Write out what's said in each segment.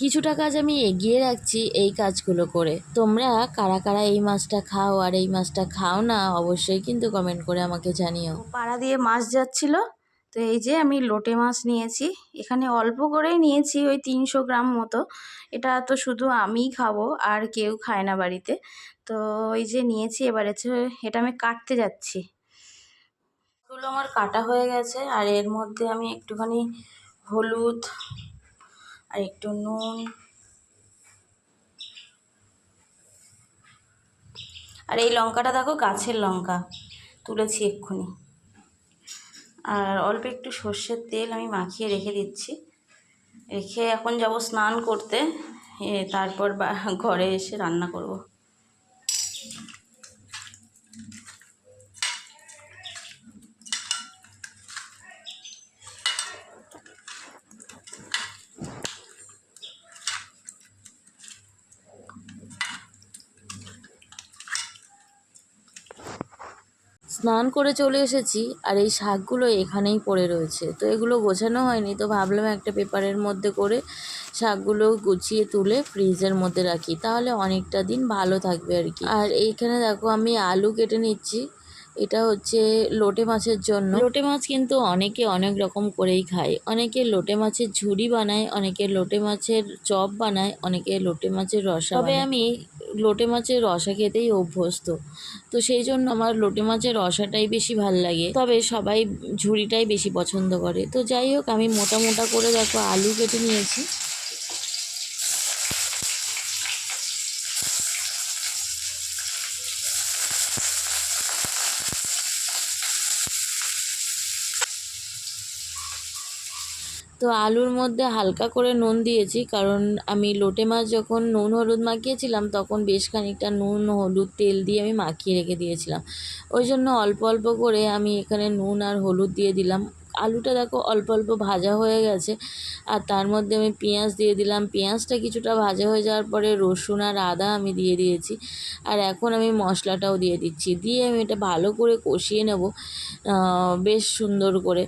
কিছুটা কাজ আমি এগিয়ে রাখছি এই কাজগুলো করে। তোমরা কারা কারা এই মাছটা খাও আর এই মাছটা খাও না, অবশ্যই কিন্তু কমেন্ট করে আমাকে জানিও। পাড়া দিয়ে মাছ যাচ্ছিল, তো এই যে আমি লোটে মাছ নিয়েছি। এখানে অল্প করেই নিয়েছি ওই তিনশো গ্রাম মতো। এটা তো শুধু আমিই খাব, আর কেউ খায় না বাড়িতে। তো এই যে নিয়েছি, এবারে এটা আমি কাটতে যাচ্ছি। এগুলো আমার কাটা হয়ে গেছে, আর এর মধ্যে আমি একটুখানি হলুদ আর একটু নুন। আর এই লঙ্কাটা দেখো, গাছের লঙ্কা। তুলেছি এক্ষুনি। আর অল্প একটু সর্ষের তেল আমি মাখিয়ে রেখে দিচ্ছি। রেখে এখন যাব স্নান করতে। তারপর ঘরে এসে রান্না করব। স্নান করে চলে এসেছি আর এই শাকগুলো এখানেই পড়ে রয়েছে। তো এগুলো গোছানো হয়নি তো ভাবলাম একটা পেপারের মধ্যে করে শাকগুলো গুছিয়ে তুলে ফ্রিজের মধ্যে রাখি। তাহলে অনেকটা দিন ভালো থাকবে আর কি। আর এইখানে দেখো আমি আলু কেটে নিচ্ছি। এটা হচ্ছে লোটে মাছের জন্য। লোটে মাছ কিন্তু অনেকে অনেক রকম করেই খায়। অনেকে লোটে মাছের ঝুড়ি বানায় অনেকে লোটে মাছের চপ বানায় অনেকে লোটে মাছের রসা তবে আমি লোটে মাছের রসা খেতেই অভ্যস্ত। তো সেই জন্য আমার লোটে মাছের রসাটাই বেশি ভালো লাগে। তবে সবাই ঝুড়িটাই বেশি পছন্দ করে। তো যাই হোক, আমি মোটা মোটা করে দেখো আলু কেটে নিয়েছি। তো আলুর মধ্যে হালকা করে নুন দিয়েছি, কারণ আমি লোটে মাছ যখন নুন হলুদ মাখিয়েছিলাম, তখন বেশ খানিকটা নুন, হলুদ তেল দিয়ে আমি মাখিয়ে রেখে দিয়েছিলাম। ওই জন্য অল্প অল্প করে আমি এখানে নুন আর হলুদ দিয়ে দিলাম। আলুটা দেখো অল্প অল্প ভাজা হয়ে গেছে, আর তার মধ্যে আমি পেঁয়াজ দিয়ে দিলাম। পেঁয়াজটা কিছুটা ভাজা হয়ে যাওয়ার পরে রসুন আর আদা আমি দিয়ে দিয়েছি, আর এখন আমি মশলাটাও দিয়ে দিচ্ছি। দিয়ে আমি এটা ভালো করে কষিয়ে নেব বেশ সুন্দর করে।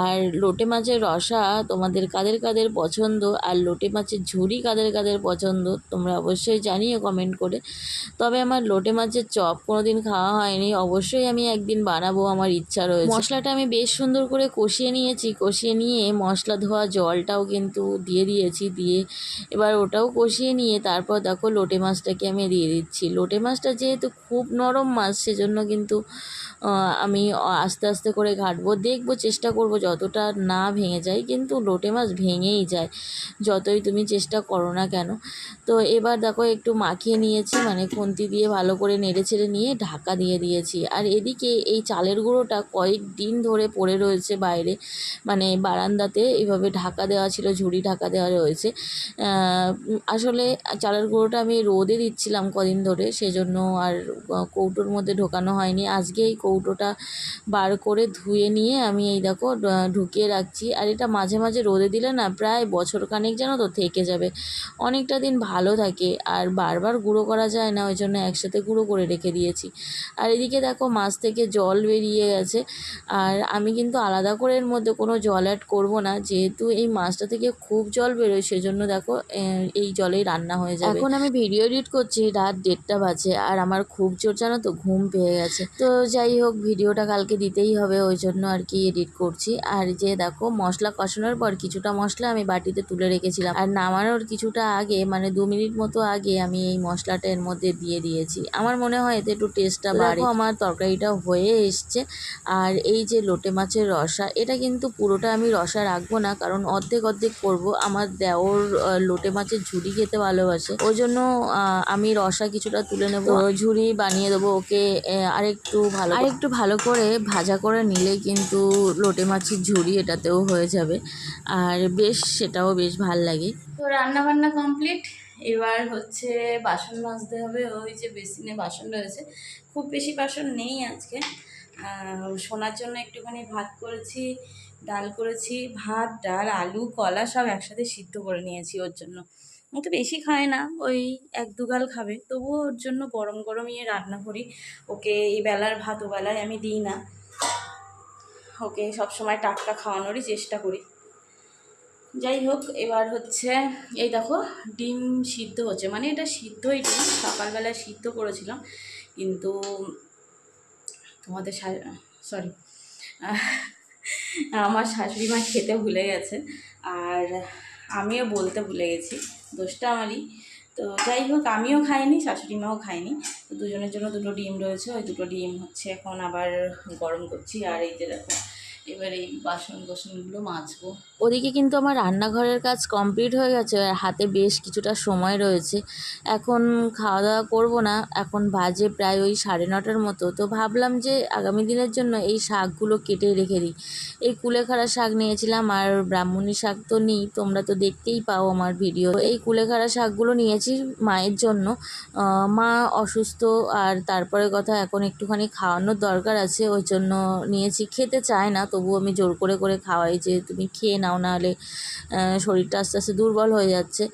আর লোটে মাছের রসা তোমাদের কাদের কাদের পছন্দ? আর লোটে মাছের ঝুড়ি কাদের কাদের পছন্দ? তোমরা অবশ্যই জানিও কমেন্ট করে। তবে আমার লোটে মাছের চপ কোনো দিন খাওয়া হয়নি। অবশ্যই আমি একদিন বানাবো, আমার ইচ্ছা রয়েছে। মশলাটা আমি বেশ সুন্দর করে কষিয়ে নিয়েছি। কষিয়ে নিয়ে মশলা ধোয়া জলটাও কিন্তু দিয়ে দিয়েছি, দিয়ে এবার ওটাও কষিয়ে নিয়ে তারপর দেখো লোটে মাছটাকে আমি দিয়ে দিচ্ছি। লোটে মাছটা যেহেতু খুব নরম মাছ, সেজন্য কিন্তু আমি আস্তে আস্তে করে ঘাটবো। দেখব, চেষ্টা করব যতটা না ভেঙে যায়, কিন্তু লোটে মাছ ভেঙেই যায়, যতই তুমি চেষ্টা করো না কেন। তো এবার দেখো একটু মাখিয়ে নিয়েছি মানে খুন্তি দিয়ে ভালো করে নেড়ে ছেড়ে নিয়ে ঢাকা দিয়ে দিয়েছি। আর এদিকে এই চালের গুঁড়োটা কয়েক দিন ধরে পড়ে রয়েছে বাইরে মানে বারান্দাতে এইভাবে ঢাকা দেওয়া ছিল, ঝুড়ি ঢাকা দেওয়া রয়েছে। আসলে চালের গুঁড়োটা আমি রোদে দিচ্ছিলাম কদিন ধরে, সেজন্য আর কৌটোর মধ্যে ঢোকানো হয়নি। আজকে এই কৌটোটা বার করে ধুয়ে নিয়ে আমি এই দেখো ঢুকিয়ে রাখছি। আর এটা মাঝে মাঝে রোদে দিলে না প্রায় বছর খানেক যেন তো থেকে যাবে। অনেকটা দিন ভালো থাকে আর বারবার গুঁড়ো করা যায় না, ওই জন্য একসাথে গুঁড়ো করে রেখে দিয়েছি। আর এদিকে দেখো মাছ থেকে জল বেরিয়ে গেছে। আর আমি কিন্তু আলাদা করে এর মধ্যে কোনো জল অ্যাড করব না। যেহেতু এই মাছটা থেকে খুব জল বেরোয়, সেজন্য দেখো এই জলেই রান্না হয়ে যাবে। এখন আমি ভিডিও এডিট করছি, রাত দেড়টা বাজে আর আমার খুব জোর জানো তো ঘুম পেয়ে গেছে। তো যাই হোক ভিডিওটা কালকে দিতেই হবে, ওই জন্য আর কি এডিট করছি। আর যে দেখো মশলা কষানোর পর কিছুটা মশলা আমি বাটিতে তুলে রেখেছিলাম। আর নামানোর কিছুটা আগে মানে দু মিনিট মতো আগে আমি এই মশলাটা এর মধ্যে দিয়ে দিয়েছি। আমার মনে হয় এতে একটু টেস্টটা বাড়ে। আমার তরকারিটা হয়ে এসছে। আর এই যে লোটে মাছের রসা এটা কিন্তু পুরোটা আমি রসা রাখব না কারণ অর্ধেক অর্ধেক করব। আমার দেওর লোটে মাছের ঝুড়ি খেতে ভালোবাসে। ওই জন্য আমি রসা কিছুটা তুলে নেব। ঝুড়ি বানিয়ে দেবো ওকে আরেকটু ভালো আরেকটু ভালো করে ভাজা করে নিলে কিন্তু লোটে মাছের ঝুড়ি এটাতেও হয়ে যাবে। আর বেশ, সেটাও বেশ ভালো লাগে। তো রান্না বান্না কমপ্লিট। এবার হচ্ছে বাসন মাজতে হবে। ওই যে বেসিনে বাসন রয়েছে। খুব বেশি বাসন নেই আজকে। সোনার জন্য একটুখানি ভাত করেছি, ডাল করেছি, ভাত, ডাল, আলু, কলা সব একসাথে সিদ্ধ করে নিয়েছি ওর জন্য। ও তো বেশি খায় না, ওই এক দুগাল খাবে। তবুও ওর জন্য গরম গরম ইয়ে রান্না করি। ওকে এই বেলার ভাত ও বেলায় আমি দিই না। ওকে সবসময় টাটকা খাওয়ানোরই চেষ্টা করি। যাই হোক, এবার হচ্ছে, এই দেখো, ডিম সিদ্ধ হচ্ছে। মানে এটা সিদ্ধই ডিম সকালবেলায় সিদ্ধ করেছিলাম, কিন্তু তোমাদের সরি আমার শাশুড়ি মা খেতে ভুলে গেছে, আর আমিও বলতে ভুলে গেছি, দোষটা আমারই। তো যাই হোক, আমিও খাইনি, শাশুড়ি মাও খাইনি। তো দুজনের জন্য দুটো ডিম রয়েছে, ওই দুটো ডিম হচ্ছে এখন আবার গরম করছি। আর এই যে দেখো, এবার এই বাসন কোসনগুলো মাজবো। ওদিকে কিন্তু আমার রান্নাঘরের কাজ কমপ্লিট হয়ে গেছে, আর হাতে বেশ কিছুটা সময় রয়েছে। এখন খাওয়া দাওয়া করব না, এখন বাজে প্রায় ওই সাড়ে নটার মতো। তো ভাবলাম যে আগামী দিনের জন্য এই শাকগুলো কেটে রেখে দিই। এই কুলেখাড়া শাক নিয়েছিলাম, আর ব্রাহ্মণী শাক তো নেই, তোমরা তো দেখতেই পাও আমার ভিডিও। এই কুলেখাড়া শাকগুলো নিয়েছি মায়ের জন্য। মা অসুস্থ, আর তারপরে কথা এখন একটুখানি খাওয়ানোর দরকার আছে, ওই জন্য নিয়েছি। খেতে চায় না তবু আমি জোর করে করে খাওয়াই, যে তুমি খেয়ে নাও নাহলে শরীরটা আস্তে আস্তে দুর্বল হয়ে যাচ্ছে।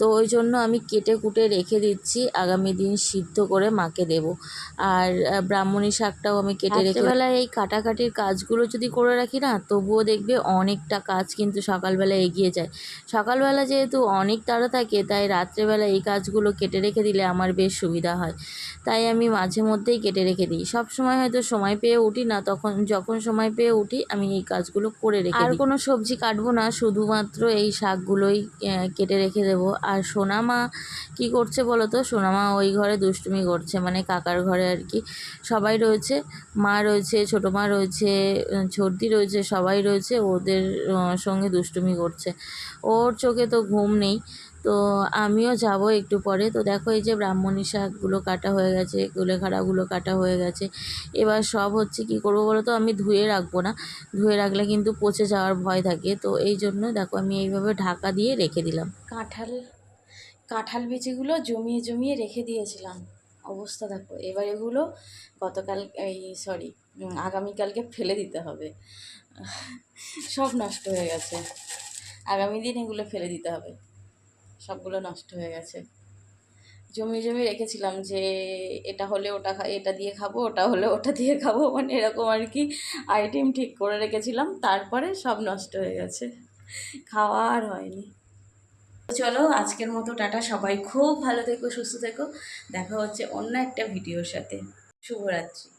তো ওই জন্য আমি কেটে কুটে রেখে দিচ্ছি আগামী দিন সিদ্ধ করে মাকে দেব। আর ব্রাহ্মণী শাকটাও আমি কেটে রেখে বেলায় এই কাটাকাটির কাজগুলো যদি করে রাখি না তবুও দেখবে অনেকটা কাজ কিন্তু সকালবেলা এগিয়ে যায়। সকালবেলা যেহেতু অনেক তাড়া থাকে তাই রাত্রেবেলা এই কাজগুলো কেটে রেখে দিলে আমার বেশ সুবিধা হয়। তাই আমি মাঝে মধ্যেই কেটে রেখে দিই। সব সময় হয়তো সময় পেয়ে উঠি না তখন যখন সময় পেয়ে উঠি আমি এই কাজগুলো করে রেখে আর কোনো সবজি কাটবো না, শুধুমাত্র এই শাকগুলোই কেটে রেখে দেব। আর সোনামা কি করছে বলো তো? সোনামা ওই ঘরে দুষ্টুমি করছে মানে কাকার ঘরে আর কি। সবাই রয়েছে, মা রয়েছে, ছোটো মা রয়েছে ছর্দি রয়েছে, সবাই রয়েছে, ওদের সঙ্গে দুষ্টুমি করছে। ওর চোখে তো ঘুম নেই। তো আমিও যাব একটু পরে। তো দেখো এই যে ব্রাহ্মণী শাকগুলো কাটা হয়ে গেছে কুলেখাড়াগুলো কাটা হয়ে গেছে। এবার সব হচ্ছে কি করব বলো তো? আমি ধুয়ে রাখব না। ধুয়ে রাখলে কিন্তু পচে যাওয়ার ভয় থাকে। তো এই জন্য দেখো আমি এইভাবে ঢাকা দিয়ে রেখে দিলাম। কাঁঠাল কাঁঠাল বিচিগুলো জমিয়ে জমিয়ে রেখে দিয়েছিলাম। অবস্থা দেখো। এবার এগুলো গতকাল, এই সরি আগামীকালকে ফেলে দিতে হবে। সব নষ্ট হয়ে গেছে। আগামী দিন এগুলো ফেলে দিতে হবে। সবগুলো নষ্ট হয়ে গেছে। জমি জমি রেখেছিলাম যে এটা হলে ওটা এটা দিয়ে খাব, ওটা হলে ওটা দিয়ে খাব মানে এরকম আর কি আইটেম ঠিক করে রেখেছিলাম, তারপরে সব নষ্ট হয়ে গেছে। খাওয়া আর হয়নি। চলো, আজকের মতো টাটা, সবাই খুব ভালো থেকো, সুস্থ থেকো। দেখা হচ্ছে অন্য একটা ভিডিওর সাথে। শুভরাত্রি।